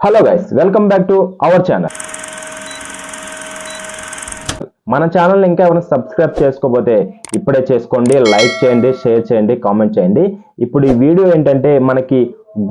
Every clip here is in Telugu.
Hello guys welcome back to our channel మన ఛానల్ ఇంకా ఎవరైనా సబ్స్క్రైబ్ చేసుకోకపోతే ఇప్పుడే చేసుకోండి లైక్ చేయండి షేర్ చేయండి కామెంట్ చేయండి. ఇప్పుడు ఈ వీడియో ఏంటంటే మనకి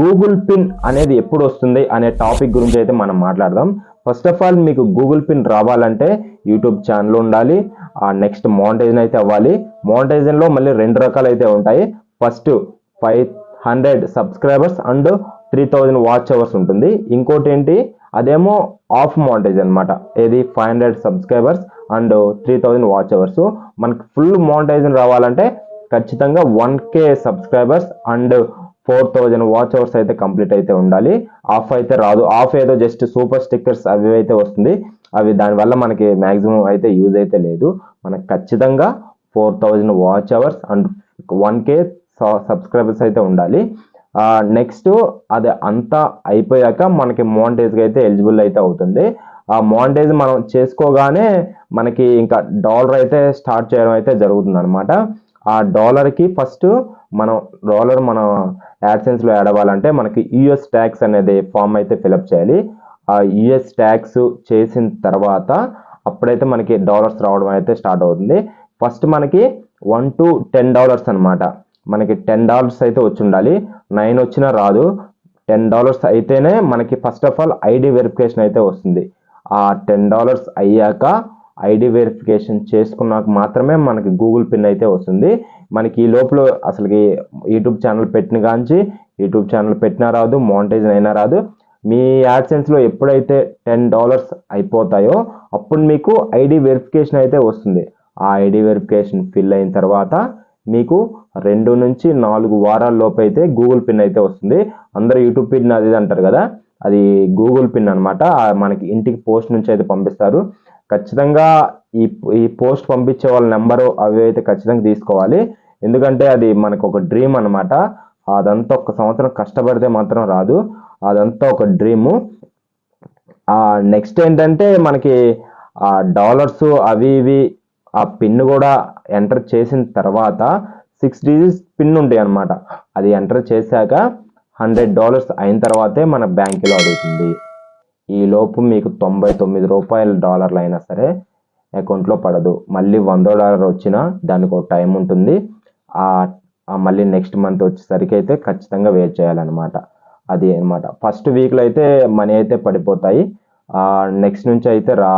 గూగుల్ పిన్ అనేది ఎప్పుడు వస్తుంది అనే టాపిక్ గురించి అయితే మనం మాట్లాడదాం. ఫస్ట్ ఆఫ్ ఆల్ మీకు గూగుల్ పిన్ రావాలంటే యూట్యూబ్ ఛానల్ ఉండాలి. ఆ నెక్స్ట్ మోనిటైజన్ అయితే అవ్వాలి. మోనిటైజన్లో మళ్ళీ రెండు రకాలు అయితే ఉంటాయి. First five hundred subscribers and three thousand watch hours ఉంటుంది. ఇంకోటి ఏంటి? అదేమో ఆఫ్ మోనిటైజ్ అనమాట ఏది? Five hundred subscribers and three thousand watch hours మనకి ఫుల్ మోనిటైజన్ రావాలంటే ఖచ్చితంగా one K subscribers and four thousand watch hours అయితే కంప్లీట్ అయితే ఉండాలి. ఆఫ్ అయితే రాదు. ఆఫ్ ఏదో జస్ట్ సూపర్ స్టిక్కర్స్ అవి అయితే వస్తుంది. అవి దానివల్ల మనకి మ్యాక్సిమం అయితే యూజ్ అయితే లేదు. మనకు ఖచ్చితంగా four thousand watch hours and one K subscribers అయితే ఉండాలి. నెక్స్ట్ అది అంతా అయిపోయాక మనకి మోనిటైజ్కి అయితే ఎలిజిబుల్ అయితే అవుతుంది. ఆ మోనిటైజ్ మనం చేసుకోగానే మనకి ఇంకా డాలర్ అయితే స్టార్ట్ చేయడం అయితే జరుగుతుంది అనమాట ఆ డాలర్కి ఫస్ట్ మనం డాలర్ మన యాడ్సెన్స్లో యాడ్ అవ్వాలంటే మనకి యుఎస్ ట్యాక్స్ అనేది ఫామ్ అయితే ఫిలప్ చేయాలి. ఆ యుఎస్ ట్యాక్స్ చేసిన తర్వాత అప్పుడైతే మనకి డాలర్స్ రావడం అయితే స్టార్ట్ అవుతుంది. ఫస్ట్ మనకి వన్ టు టెన్ డాలర్స్ అనమాట మనకి టెన్ డాలర్స్ అయితే వచ్చి ఉండాలి నైన్ వచ్చినా రాదు. టెన్ డాలర్స్ అయితేనే మనకి first of all ID verification అయితే వస్తుంది. ఆ టెన్ డాలర్స్ అయ్యాక ఐడి వెరిఫికేషన్ చేసుకున్నాక మాత్రమే మనకి గూగుల్ పిన్ అయితే వస్తుంది. మనకి ఈ లోపల అసలుకి యూట్యూబ్ ఛానల్ పెట్టిన కాంచి యూట్యూబ్ ఛానల్ పెట్టినా రాదు మోనిటైజ్ అయినా రాదు. మీ యాడ్సెన్స్లో ఎప్పుడైతే టెన్ డాలర్స్ అయిపోతాయో అప్పుడు మీకు ఐడి వెరిఫికేషన్ అయితే వస్తుంది. ఆ ఐడి వెరిఫికేషన్ ఫిల్ అయిన తర్వాత మీకు రెండు నుంచి నాలుగు వారాల లోపు అయితే గూగుల్ పిన్ అయితే వస్తుంది. అందరూ యూట్యూబ్ పిన్ అది అంటారు కదా? అది గూగుల్ పిన్ అనమాట మనకి ఇంటికి పోస్ట్ నుంచి అయితే పంపిస్తారు. ఖచ్చితంగా ఈ ఈ పోస్ట్ పంపించే వాళ్ళ నెంబరు అవి అయితే ఖచ్చితంగా తీసుకోవాలి. ఎందుకంటే అది మనకు ఒక డ్రీమ్ అనమాట అదంతా ఒక సంవత్సరం కష్టపడితే మాత్రం రాదు. అదంతా ఒక డ్రీము నెక్స్ట్ ఏంటంటే మనకి ఆ డాలర్స్ అవి ఇవి ఆ పిన్ కూడా ఎంటర్ చేసిన తర్వాత సిక్స్ డిజిట్స్ పిన్ ఉంటాయి అనమాట అది ఎంటర్ చేశాక హండ్రెడ్ డాలర్స్ అయిన తర్వాతే మన బ్యాంకులో అడుగుతుంది. ఈ లోపు మీకు తొంభై తొమ్మిది రూపాయల డాలర్లు అయినా సరే అకౌంట్లో పడదు. మళ్ళీ వంద డాలర్ వచ్చినా దానికి ఒక టైం ఉంటుంది. ఆ మళ్ళీ నెక్స్ట్ మంత్ వచ్చేసరికి అయితే ఖచ్చితంగా వెయిట్ చేయాలన్నమాట. అది అనమాట ఫస్ట్ వీక్లో అయితే మనీ అయితే పడిపోతాయి. నెక్స్ట్ నుంచి అయితే రా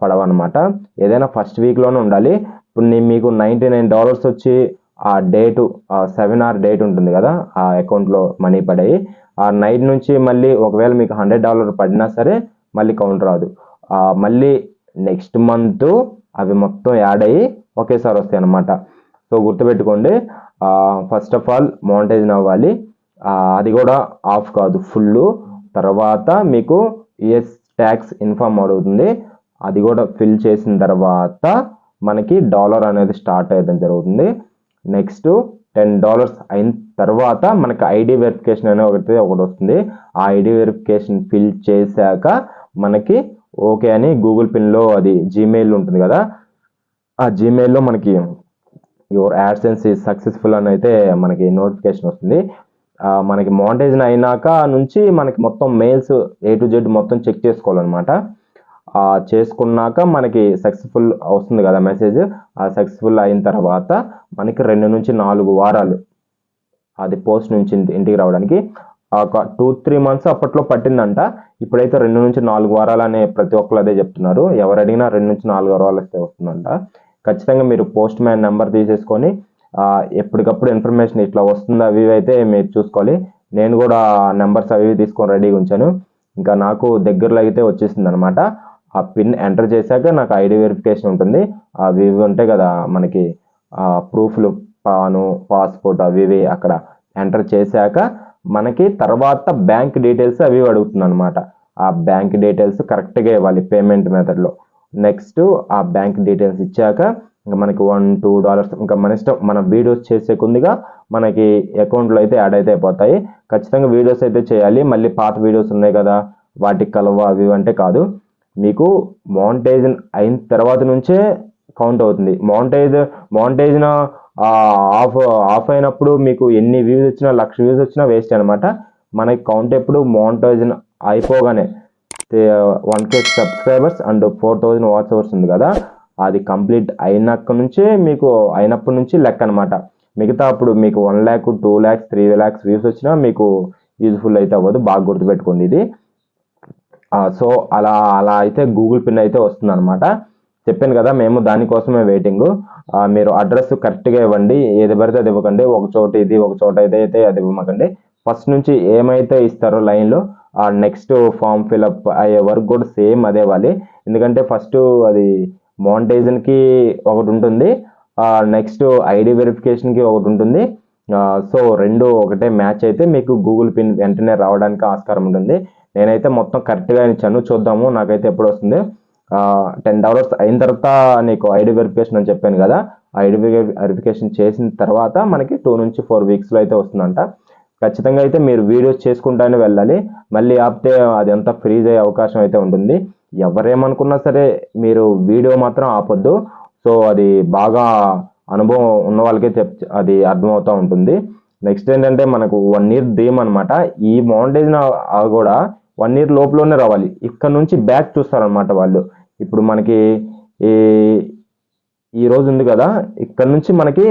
పడవన్నమాట. ఏదైనా ఫస్ట్ వీక్లోనే ఉండాలి. ఇప్పుడు నేను మీకు నైంటీ నైన్ డాలర్స్ వచ్చి ఆ డేటు సెవెన్ ఆర్ డేట్ ఉంటుంది కదా ఆ అకౌంట్లో మనీ పడాయి. ఆ నైట్ నుంచి మళ్ళీ ఒకవేళ మీకు హండ్రెడ్ డాలర్ పడినా సరే మళ్ళీ కౌంట్ రాదు. ఆ, మళ్ళీ నెక్స్ట్ మంత్ అవి మొత్తం యాడ్ అయ్యి ఒకేసారి వస్తాయి అన్నమాట. సో గుర్తుపెట్టుకోండి ఫస్ట్ ఆఫ్ ఆల్ మోనిటైజన్ అవ్వాలి. అది కూడా ఆఫ్ కాదు ఫుల్ తర్వాత మీకు యుఎస్ ట్యాక్స్ ఇన్ఫామ్ అవుతుంది. అది కూడా ఫిల్ చేసిన తర్వాత మనకి డాలర్ అనేది స్టార్ట్ అయ్యడం జరుగుతుంది. నెక్స్ట్ టెన్ డాలర్స్ అయిన తర్వాత మనకి ఐడి వెరిఫికేషన్ అనే ఒకటి ఒకటి వస్తుంది. ఆ ఐడి వెరిఫికేషన్ ఫిల్ చేశాక మనకి ఓకే అని గూగుల్ పిన్లో అది జీమెయిల్ ఉంటుంది కదా. ఆ జీమెయిల్లో మనకి యువర్ యాడ్సెన్స్ ఈజ్ సక్సెస్ఫుల్ అని అయితే మనకి నోటిఫికేషన్ వస్తుంది. మనకి మోనిటైజన్ అయినాక నుంచి మనకి మొత్తం మెయిల్స్ ఏ టు జెడ్ మొత్తం చెక్ చేసుకోవాలన్నమాట. చేసుకున్నాక మనకి సక్సెస్ఫుల్ వస్తుంది కదా మెసేజ్ ఆ సక్సెస్ఫుల్ అయిన తర్వాత మనకి రెండు నుంచి నాలుగు వారాలు అది పోస్ట్ నుంచి ఇంటి- ఇంటికి రావడానికి. ఒక టూ త్రీ మంత్స్ అప్పట్లో పట్టిందంట. ఇప్పుడైతే రెండు నుంచి నాలుగు వారాలు అనే ప్రతి ఒక్కరు అదే చెప్తున్నారు. ఎవరు అడిగినా రెండు నుంచి నాలుగు వారాలు వస్తే వస్తుందంట. ఖచ్చితంగా మీరు పోస్ట్ మ్యాన్ నెంబర్ తీసేసుకొని ఎప్పటికప్పుడు ఇన్ఫర్మేషన్ ఇట్లా వస్తుంది అవి అయితే మీరు చూసుకోవాలి. నేను కూడా నెంబర్స్ అవి తీసుకొని రెడీగా ఉంచాను. ఇంకా నాకు దగ్గరలో అయితే వచ్చేసింది అనమాట ఆ పిన్ ఎంటర్ చేశాక నాకు ఐడి వెరిఫికేషన్ ఉంటుంది. అవి ఇవి ఉంటాయి కదా మనకి ప్రూఫ్లు పాను పాస్పోర్ట్ అవి ఇవి అక్కడ ఎంటర్ చేశాక మనకి తర్వాత బ్యాంక్ డీటెయిల్స్ అవి అడుగుతుంది అనమాట ఆ బ్యాంక్ డీటెయిల్స్ కరెక్ట్గా ఇవ్వాలి పేమెంట్ మెథడ్లో. నెక్స్ట్ ఆ బ్యాంక్ డీటెయిల్స్ ఇచ్చాక ఇంకా మనకి వన్ టూ డాలర్స్ ఇంకా మన ఇష్టం మన వీడియోస్ చేసే కొద్దిగా మనకి అకౌంట్లో అయితే యాడ్ అయితే అయిపోతాయి. ఖచ్చితంగా వీడియోస్ అయితే చేయాలి. మళ్ళీ పాత వీడియోస్ ఉన్నాయి కదా వాటికి కలవ అవి అంటే కాదు. మీకు మౌంటైజన్ అయిన తర్వాత నుంచే కౌంట్ అవుతుంది. మౌంటైజ్ మౌంటైజన్ ఆఫ్ ఆఫ్ అయినప్పుడు మీకు ఎన్ని వ్యూస్ వచ్చినా లక్ష వ్యూస్ వచ్చినా వేస్ట్ అనమాట మనకి కౌంట్ ఎప్పుడు మౌంటైజన్ అయిపోగానే one K subscribers and four thousand watch hours ఉంది కదా. అది కంప్లీట్ అయినాక నుంచే మీకు అయినప్పటి నుంచి లెక్క అనమాట మిగతా అప్పుడు మీకు one lakh two lakhs three lakhs views వచ్చినా మీకు యూజ్ఫుల్ అయితే అవ్వదు. బాగా గుర్తుపెట్టుకోండి ఇది. సో అలా అలా అయితే గూగుల్ పిన్ అయితే వస్తుంది అనమాట చెప్పాను కదా మేము దానికోసమే వెయిటింగ్ మీరు అడ్రస్ కరెక్ట్గా ఇవ్వండి. ఏది పడితే అది ఇవ్వకండి. ఒక చోట ఇది ఒక చోట అయితే అయితే అది ఇవ్వకండి. ఫస్ట్ నుంచి ఏమైతే ఇస్తారో లైన్లో ఆ నెక్స్ట్ ఫామ్ ఫిలప్ అయ్యే వరకు కూడా సేమ్ అదే వాలి ఎందుకంటే ఫస్ట్ అది మోనిటైజన్కి ఒకటి ఉంటుంది. నెక్స్ట్ ఐడి వెరిఫికేషన్కి ఒకటి ఉంటుంది. సో రెండు ఒకటే మ్యాచ్ అయితే మీకు గూగుల్ పిన్ వెంటనే రావడానికి ఆస్కారం ఉంటుంది. నేనైతే మొత్తం కరెక్ట్గా ఇచ్చాను. చూద్దాము నాకైతే ఎప్పుడు వస్తుంది. టెన్ డాలర్స్ అయిన తర్వాత నీకు ఐడి వెరిఫికేషన్ అని చెప్పాను కదా ఐడి వెరిఫికేషన్ చేసిన తర్వాత మనకి టూ నుంచి ఫోర్ వీక్స్లో అయితే వస్తుందంట. ఖచ్చితంగా అయితే మీరు వీడియోస్ చేసుకుంటానే వెళ్ళాలి. మళ్ళీ ఆపితే అది అంతా ఫ్రీజ్ అయ్యే అవకాశం అయితే ఉంటుంది. ఎవరేమనుకున్నా సరే మీరు వీడియో మాత్రం ఆపొద్దు. సో అది బాగా అనుభవం ఉన్న వాళ్ళకే చెప్ అది అర్థమవుతూ ఉంటుంది. నెక్స్ట్ ఏంటంటే మనకు వన్ ఇయర్ డ్రీమ్ అనమాట ఈ మౌంటైన్ కూడా వన్ ఇయర్ లోపలనే రావాలి. ఇక్కడ నుంచి బ్యాక్ చూస్తారనమాట వాళ్ళు. ఇప్పుడు మనకి ఈ ఈ రోజు ఉంది కదా ఇక్కడ నుంచి మనకి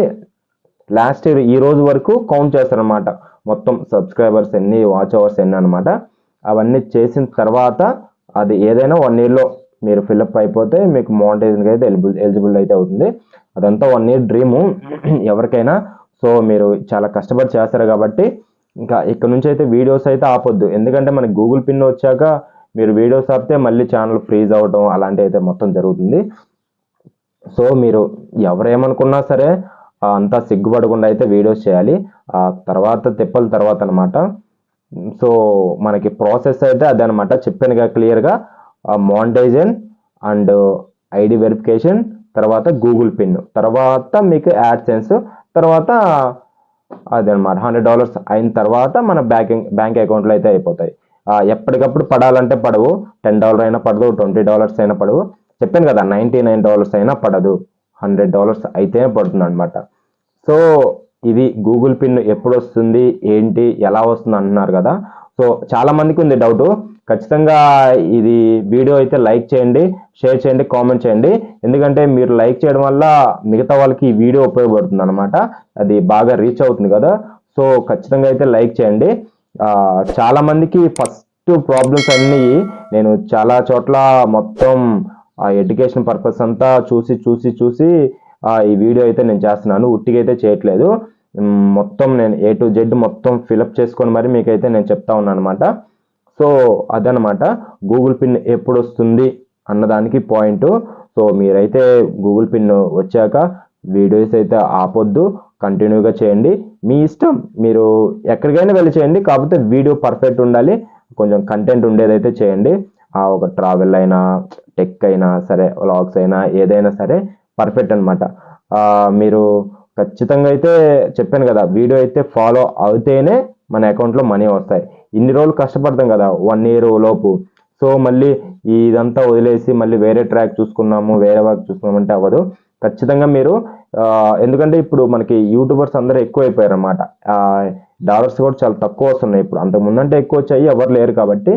లాస్ట్ ఇయర్ ఈ రోజు వరకు కౌంట్ చేస్తారనమాట మొత్తం సబ్స్క్రైబర్స్ ఎన్ని వాచ్ అవర్స్ ఎన్ని అనమాట అవన్నీ చేసిన తర్వాత అది ఏదైనా వన్ ఇయర్లో మీరు ఫిల్అప్ అయిపోతే మీకు మౌంటేజ్కి అయితే ఎలిజిబుల్ ఎలిజిబుల్ అయితే అవుతుంది. అదంతా వన్ ఇయర్ డ్రీము ఎవరికైనా సో మీరు చాలా కష్టపడి చేస్తారు కాబట్టి ఇంకా ఇక్కడ నుంచి అయితే వీడియోస్ అయితే ఆపొద్దు. ఎందుకంటే మనకి గూగుల్ పిన్ వచ్చాక మీరు వీడియోస్ ఆపితే మళ్ళీ ఛానల్ ఫ్రీజ్ అవ్వడం అలాంటివి అయితే మొత్తం జరుగుతుంది. సో మీరు ఎవరేమనుకున్నా సరే అంతా సిగ్గుపడకుండా అయితే వీడియోస్ చేయాలి. ఆ తర్వాత తిప్పల తర్వాత అనమాట సో మనకి ప్రాసెస్ అయితే అదనమాట చెప్పానుగా చెప్పాను క్లియర్గా మానిటైజన్ అండ్ ఐడి వెరిఫికేషన్ తర్వాత గూగుల్ పిన్. తర్వాత మీకు యాడ్ సెన్స్ తర్వాత అదనమాట హండ్రెడ్ డాలర్స్ అయిన తర్వాత మన బ్యాంకింగ్ బ్యాంక్ అకౌంట్లో అయితే అయిపోతాయి. ఎప్పటికప్పుడు పడాలంటే పడవు. టెన్ డాలర్ అయినా పడదు ట్వంటీ డాలర్స్ అయినా పడవు. చెప్పాను కదా నైంటీ నైన్ డాలర్స్ అయినా పడదు. హండ్రెడ్ డాలర్స్ అయితేనే పడుతుంది అనమాట సో ఇది గూగుల్ పిన్ ఎప్పుడు వస్తుంది ఏంటి ఎలా వస్తుంది అంటున్నారు కదా. సో చాలా మందికి ఉంది డౌట్. ఖచ్చితంగా ఇది వీడియో అయితే లైక్ చేయండి షేర్ చేయండి కామెంట్ చేయండి. ఎందుకంటే మీరు లైక్ చేయడం వల్ల మిగతా వాళ్ళకి ఈ వీడియో ఉపయోగపడుతుంది అనమాట అది బాగా రీచ్ అవుతుంది కదా. సో ఖచ్చితంగా అయితే లైక్ చేయండి. చాలామందికి చాలా మందికి ఫస్ట్ ప్రాబ్లమ్స్ అన్నీ నేను చాలా చోట్ల మొత్తం ఆ ఎడ్యుకేషన్ పర్పస్ అంతా చూసి చూసి చూసి ఈ వీడియో అయితే నేను చేస్తున్నాను. ఉట్టిగైతే చేయట్లేదు. మొత్తం నేను ఏ టు జెడ్ మొత్తం ఫిలప్ చేసుకొని మరి మీకైతే నేను చెప్తా ఉన్నాను అనమాట సో అదనమాట. గూగుల్ పిన్ ఎప్పుడు వస్తుంది అన్నదానికి పాయింట్. సో మీరైతే గూగుల్ పిన్ వచ్చాక వీడియోస్ అయితే ఆపొద్దు. కంటిన్యూగా చేయండి. మీ ఇష్టం. మీరు ఎక్కడికైనా వెళ్ళి చేయండి. కాకపోతే వీడియో పర్ఫెక్ట్ ఉండాలి. కొంచెం కంటెంట్ ఉండేదైతే చేయండి. ఆ ఒక ట్రావెల్ అయినా టెక్ అయినా సరే వ్లాగ్స్ అయినా ఏదైనా సరే పర్ఫెక్ట్ అనమాట మీరు ఖచ్చితంగా అయితే చెప్పాను కదా వీడియో అయితే ఫాలో అవుతేనే మన అకౌంట్లో మనీ వస్తాయి. ఇన్ని రోజులు కష్టపడతాం కదా వన్ ఇయర్ లోపు. సో మళ్ళీ ఇదంతా వదిలేసి మళ్ళీ వేరే ట్రాక్ చూసుకున్నాము వేరే వర్క్ చూసుకున్నామంటే అవ్వదు. ఖచ్చితంగా మీరు ఎందుకంటే ఇప్పుడు మనకి యూట్యూబర్స్ అందరూ ఎక్కువ అయిపోయారు అనమాట డాలర్స్ కూడా చాలా తక్కువ వస్తున్నాయి ఇప్పుడు. అంతకు ముందంటే ఎక్కువ వచ్చాయి ఎవరు లేరు కాబట్టి.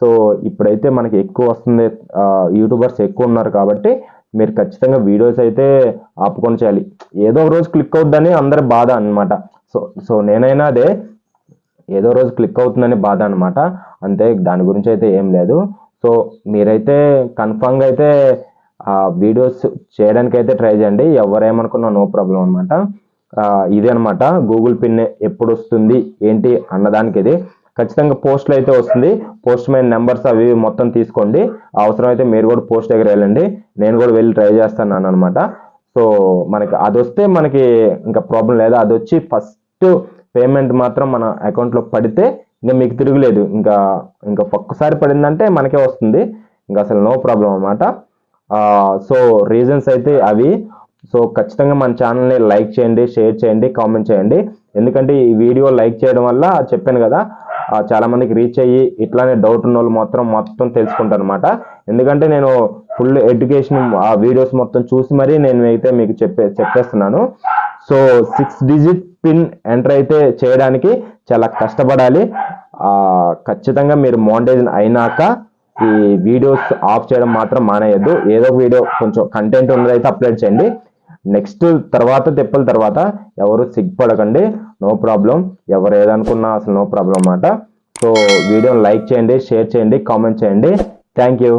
సో ఇప్పుడైతే మనకి ఎక్కువ వస్తుంది యూట్యూబర్స్ ఎక్కువ ఉన్నారు కాబట్టి మీరు ఖచ్చితంగా వీడియోస్ అయితే ఆపుకొని చేయాలి. ఏదో ఒక రోజు క్లిక్ అవుద్దని అందరి బాధ అనమాట సో సో నేనైనా అదే ఏదో రోజు క్లిక్ అవుతుందని బాధ అనమాట అంతే దాని గురించి అయితే ఏం లేదు. సో మీరైతే కన్ఫామ్గా అయితే ఆ వీడియోస్ చేయడానికి అయితే ట్రై చేయండి. ఎవరేమనుకున్నా నో ప్రాబ్లం అనమాట ఇదే అనమాట గూగుల్ పిన్ ఎప్పుడు వస్తుంది ఏంటి అన్నదానికి ఇది. ఖచ్చితంగా పోస్ట్లో అయితే వస్తుంది. పోస్ట్ మ్యాన్ నెంబర్స్ అవి ఇవి మొత్తం తీసుకోండి. అవసరం అయితే మీరు కూడా పోస్ట్ దగ్గర వెళ్ళండి. నేను కూడా వెళ్ళి ట్రై చేస్తాను అనమాట సో మనకి అది వస్తే మనకి ఇంకా ప్రాబ్లం లేదు? అది వచ్చి ఫస్ట్ పేమెంట్ మాత్రం మన అకౌంట్లో పడితే ఇంకా మీకు తిరుగులేదు. ఇంకా ఇంకా ఒక్కసారి పడిందంటే మనకే వస్తుంది. ఇంకా అసలు నో ప్రాబ్లం అనమాట సో రీజన్స్ అయితే అవి. సో ఖచ్చితంగా మన ఛానల్ని లైక్ చేయండి షేర్ చేయండి కామెంట్ చేయండి. ఎందుకంటే ఈ వీడియో లైక్ చేయడం వల్ల చెప్పాను కదా చాలామందికి రీచ్ అయ్యి ఇట్లానే డౌట్ ఉన్న వాళ్ళు మాత్రం మొత్తం తెలుసుకుంటారు అనమాట ఎందుకంటే నేను ఫుల్ ఎడ్యుకేషన్ ఆ వీడియోస్ మొత్తం చూసి మరీ నేను అయితే మీకు చెప్పే చెప్పేస్తున్నాను. So six digit pin enter అయితే చేయడానికి చాలా కష్టపడాలి. ఖచ్చితంగా మీరు మోనిటైజేషన్ అయినాక ఈ వీడియోస్ ఆఫ్ చేయడం మాత్రం మానేయద్దు. ఏదో ఒక వీడియో కొంచెం కంటెంట్ ఉన్నదైతే అప్లోడ్ చేయండి. నెక్స్ట్ తర్వాత తిప్పల తర్వాత ఎవరు సిగ్గుపడకండి. No problem. ఎవరు ఏదనుకున్నా అసలు నో ప్రాబ్లం అన్నమాట. సో వీడియోని లైక్ చేయండి షేర్ చేయండి కామెంట్ చేయండి. Thank you.